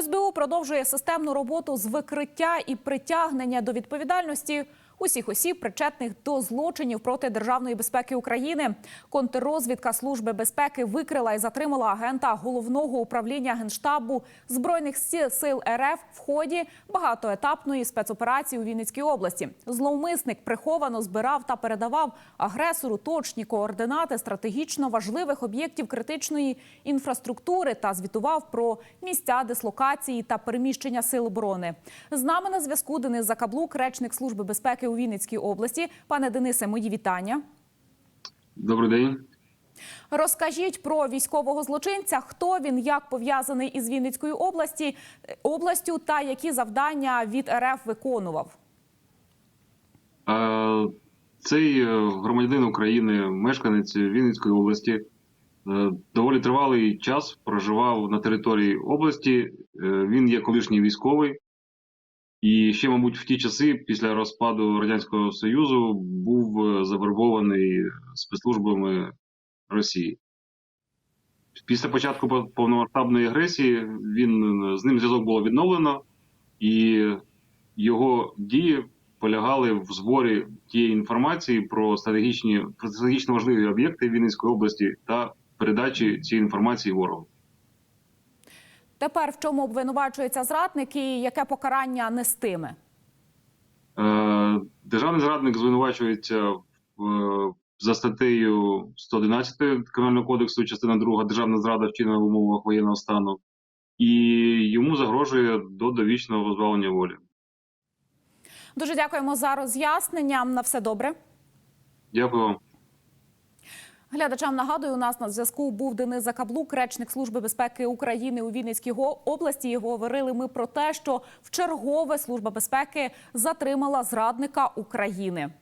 СБУ продовжує системну роботу з викриття і притягнення до відповідальності усіх осіб, причетних до злочинів проти державної безпеки України. Контррозвідка служби безпеки викрила і затримала агента головного управління генштабу збройних сил РФ в ході багатоетапної спецоперації у Вінницькій області. Зловмисник приховано збирав та передавав агресору точні координати стратегічно важливих об'єктів критичної інфраструктури та звітував про місця дислокації та переміщення сил оборони. З нами на зв'язку Денис Закаблук, речник служби безпеки у Вінницькій області. Пане Денисе, мої вітання. Добрий день. Розкажіть про військового злочинця, хто він, як пов'язаний із Вінницькою області областю та які завдання від РФ виконував. Е, Цей е, громадянин України, мешканець Вінницької області, е, доволі тривалий час проживав на території області. Він є колишній військовий. І ще, мабуть, в ті часи, після розпаду Радянського Союзу, був е, завербований спецслужбами Росії. Після початку пов- повномасштабної агресії він з ним зв'язок було відновлено, і його дії полягали в зборі тієї інформації про стратегічні про стратегічно важливі об'єкти Вінницької області та передачі цієї інформації ворогу. Тепер в чому обвинувачується зрадник і яке покарання нестиме? Е, Державний зрадник звинувачується в, за статтею 111 Кримінального кодексу, частина 2 державна зрада вчинена в умовах воєнного стану, і йому загрожує до довічного позбавлення волі. Дуже дякуємо за роз'яснення. На все добре. Дякую вам. Глядачам нагадую, у нас на зв'язку був Денис Закаблук, речник служби безпеки України у Вінницькій області. І говорили ми про те, що в чергове служба безпеки затримала зрадника України.